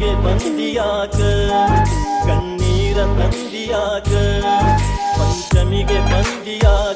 கண்ணிகை பந்தியாக்க கண்ணீர பந்தியாக்க பஞ்சமிகை பந்தியாக்க.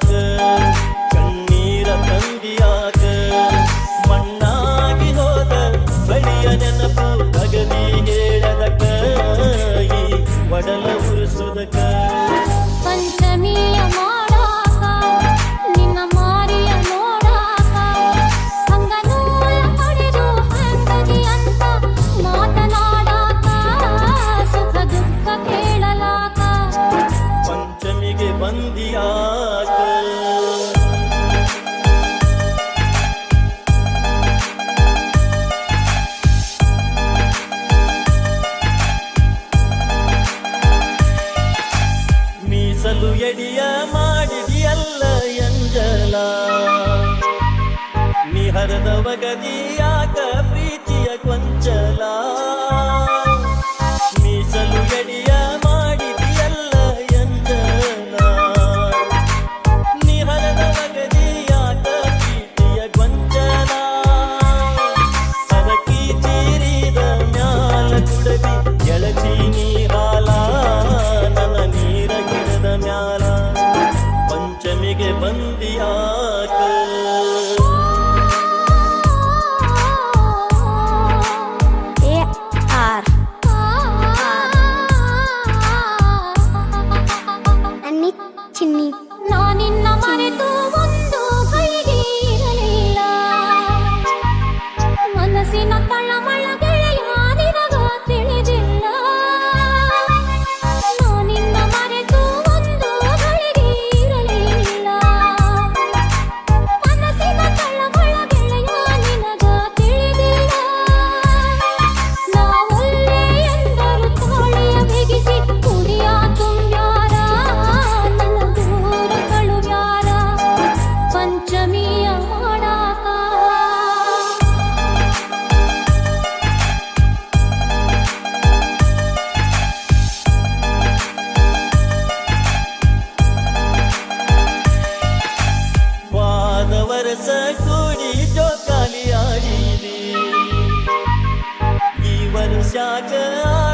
怎么跟你要？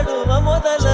ಹಾಡುವ ಮೊದಲ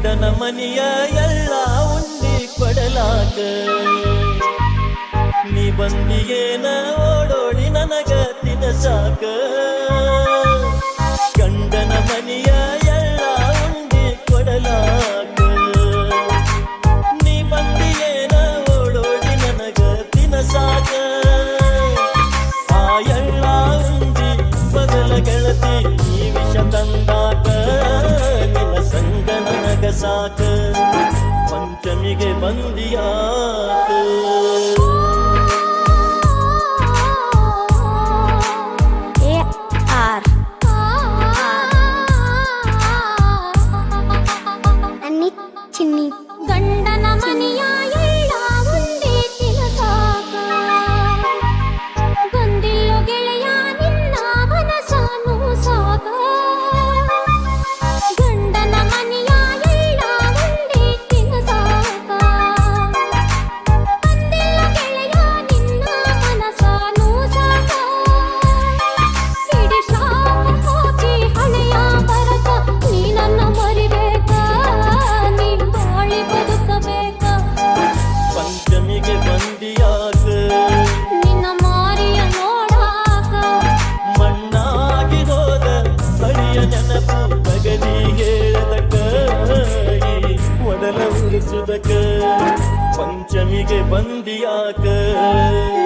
ಗಂಡನ ಮನೆಯ ಎಲ್ಲ ಉಂಡಿ ಕೊಡಲಾಗ ನೀ ಬಂದಿಯೇನ ಓಡೋಡಿ ನನಗ ತಿನ್ನ ಸಾಕ. ಪಂಚಮಿಗೆ ಬಂದಿಯಾ? Bunti.